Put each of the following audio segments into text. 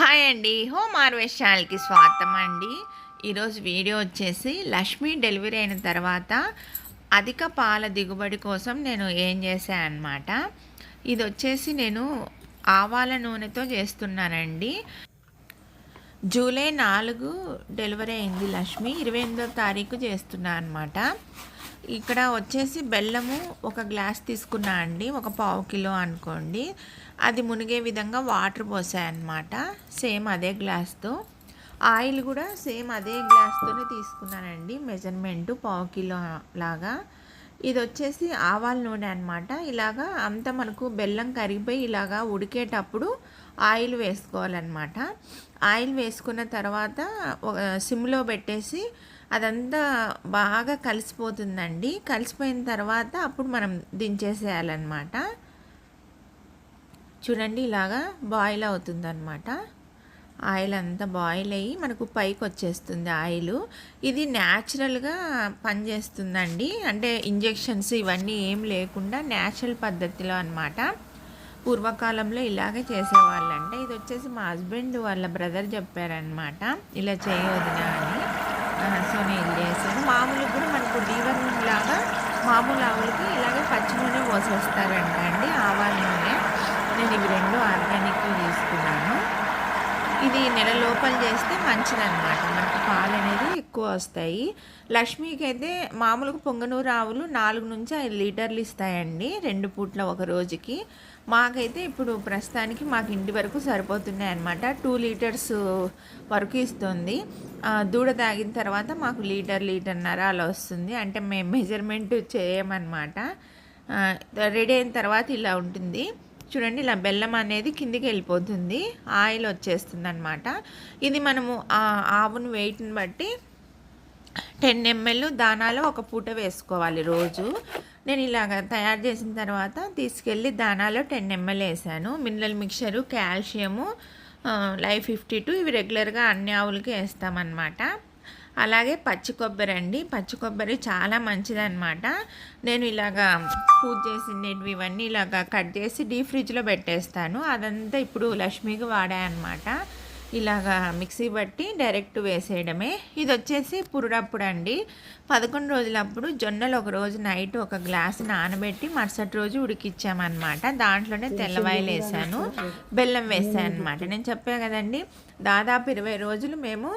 Hi అండి. Home హార్వెస్టాల్కి స్వాగతం అండి. ఈరోజు వీడియో వచ్చేసి లక్ష్మి డెలివరీ అయిన తర్వాత అధిక పాల దిగుబడి కోసం నేను ఏం చేశాను అనమాట ఇది వచ్చేసి నేను ఆవాల నూనెతో చేస్తున్నానండి. జూలై నాలుగు డెలివరీ అయింది లక్ష్మి. ఇరవై ఎనిమిదో తారీఖు చేస్తున్నా అనమాట ఇక్కడ వచ్చేసి బెల్లము ఒక గ్లాస్ తీసుకున్నా అండి ఒక పావు కిలో అనుకోండి. అది మునిగే విధంగా వాటర్ పోసాయన్నమాట సేమ్ అదే గ్లాస్తో. ఆయిల్ కూడా సేమ్ అదే గ్లాస్తోనే తీసుకున్నానండి మెజర్మెంటు పావు కిలో లాగా. ఇది వచ్చేసి ఆవాల నూనె అనమాట ఇలాగా అంత మనకు బెల్లం కరిగిపోయి ఇలాగా ఉడికేటప్పుడు ఆయిల్ వేసుకోవాలన్నమాట. ఆయిల్ వేసుకున్న తర్వాత సిమ్లో పెట్టేసి అదంతా బాగా కలిసిపోతుందండి. కలిసిపోయిన తర్వాత అప్పుడు మనం దించేసేయాలన్నమాట. చూడండి ఇలాగా బాయిల్ అవుతుందన్నమాట. ఆయిల్ అంతా బాయిల్ అయ్యి మనకు పైకి వచ్చేస్తుంది ఆయిల్. ఇది న్యాచురల్గా పనిచేస్తుందండి. అంటే ఇంజెక్షన్స్ ఇవన్నీ ఏం లేకుండా న్యాచురల్ పద్ధతిలో అనమాట పూర్వకాలంలో ఇలాగే చేసేవాళ్ళంట. ఇది వచ్చేసి మా హస్బెండ్ వాళ్ళ బ్రదర్ చెప్పారనమాట ఇలా చేయవద్దునా అని సో నేను చేశాను. మామూలుగా కూడా మనకు డీవర్ లాగా మామూలు ఆవులకి ఇలాగే పచ్చి నూనె పోసేస్తారంట అండి ఆవాల నూనె ఇవి రెండు ఆర్గానిక్ తీసుకున్నాను ఇది నెల లోపల చేస్తే మంచిదన్నమాట. మనకి పాలు అనేది ఎక్కువ వస్తాయి. లక్ష్మికి అయితే మామూలుగా పొంగనూరు ఆవులు నాలుగు నుంచి ఐదు లీటర్లు ఇస్తాయండి రెండు పూట్ల ఒక రోజుకి. మాకైతే ఇప్పుడు ప్రస్తుతానికి మాకు ఇంటి వరకు సరిపోతున్నాయి అనమాట టూ లీటర్స్ వరకు ఇస్తుంది. దూడ తాగిన తర్వాత మాకు లీటర్ లీటర్న్నర అలా వస్తుంది. అంటే మేము మెజర్మెంట్ చేయమన్నమాట. రెడీ అయిన తర్వాత ఇలా ఉంటుంది. చూడండి ఇలా బెల్లం అనేది కిందికి వెళ్ళిపోతుంది. ఆయిల్ వచ్చేస్తుంది అనమాట ఇది మనము ఆవును వెయిట్ని బట్టి టెన్ ఎంఎల్ దానాలో ఒక పూట వేసుకోవాలి రోజు. నేను ఇలాగ తయారు చేసిన తర్వాత తీసుకెళ్ళి దానాలో టెన్ ఎంఎల్ వేసాను. Mineral mixture calcium life fifty two ఇవి రెగ్యులర్గా అన్ని ఆవులకి వేస్తామన్నమాట. అలాగే పచ్చి కొబ్బరి అండి. పచ్చి కొబ్బరి చాలా మంచిదన్నమాట. నేను ఇలాగా పూజ చేసినవి ఇవన్నీ ఇలాగా కట్ చేసి డీప్ ఫ్రిడ్జ్లో పెట్టేస్తాను. అదంతా ఇప్పుడు లక్ష్మికి వాడాయన్నమాట. ఇలాగా మిక్సీ బట్టి డైరెక్ట్ వేసేయడమే. ఇది వచ్చేసి పురుడప్పుడు అండి. పదకొండు రోజులప్పుడు జొన్నలు ఒక రోజు నైట్ ఒక గ్లాస్ నానబెట్టి మరుసటి రోజు ఉడికిచ్చామన్నమాట. దాంట్లోనే తెల్లవాయలు వేసాను. బెల్లం వేసాను అనమాట నేను చెప్పా కదండి దాదాపు ఇరవై రోజులు మేము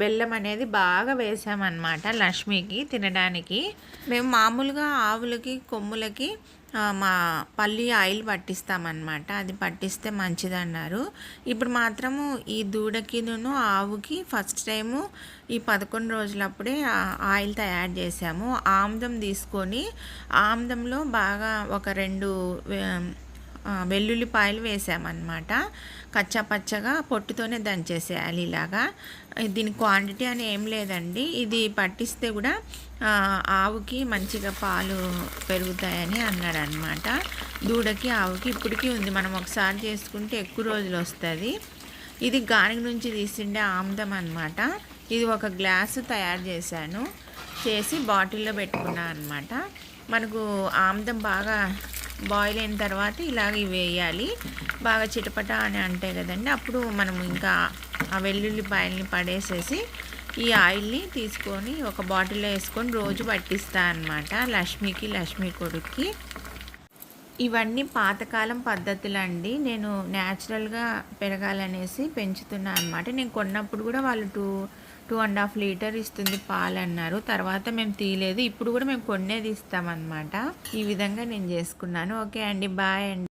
బెల్లం అనేది బాగా వేసామన్నమాట లక్ష్మికి తినడానికి. మేము మామూలుగా ఆవులకి కొమ్ములకి మా పల్లి ఆయిల్ పట్టిస్తామన్నమాట. అది పట్టిస్తే మంచిదన్నారు. ఇప్పుడు మాత్రము ఈ దూడకిను ఆవుకి ఫస్ట్ టైము ఈ పదకొండు రోజులప్పుడే ఆయిల్ తయారు చేసాము. ఆముదం తీసుకొని ఆముదంలో బాగా ఒక రెండు వెల్లుల్లిపాయలు వేసామన్నమాట. కచ్చా పచ్చగా పొట్టుతోనే దంచేసేయాలి ఇలాగా. దీని క్వాంటిటీ అని ఏం లేదండి. ఇది పట్టిస్తే కూడా ఆవుకి మంచిగా పాలు పెరుగుతాయని అన్నాడనమాట దూడకి ఆవుకి ఇప్పటికీ ఉంది. మనం ఒకసారి చేసుకుంటే ఎక్కువ రోజులు వస్తుంది. ఇది గాని నుంచి తీసిండే ఆముదం అనమాట ఇది ఒక గ్లాసు తయారు చేశాను. చేసి బాటిల్లో పెట్టుకున్నాను అనమాట మనకు ఆముదం బాగా బాయిల్ అయిన తర్వాత ఇలాగ వేయాలి. బాగా చిటపట అని అంటే కదండి అప్పుడు మనం ఇంకా ఆ వెల్లుల్లిపాయల్ని పడేసేసి ఈ ఆయిల్ని తీసుకొని ఒక బాటిల్లో వేసుకొని రోజు పట్టిస్తా అనమాట లక్ష్మికి లక్ష్మి కొడుక్కి. ఇవన్నీ పాతకాలం పద్ధతులు అండి నేను న్యాచురల్గా పెరగాలనేసి పెంచుతున్నా అనమాట నేను కొన్నప్పుడు కూడా వాళ్ళు two two and half litre ఇస్తుంది పాలు అన్నారు. తర్వాత మేము తీయలేదు. ఇప్పుడు కూడా మేము కొన్నేది ఇస్తామన్నమాట ఈ విధంగా నేను చేసుకున్నాను. ఓకే అండి. బాయ్ అండి.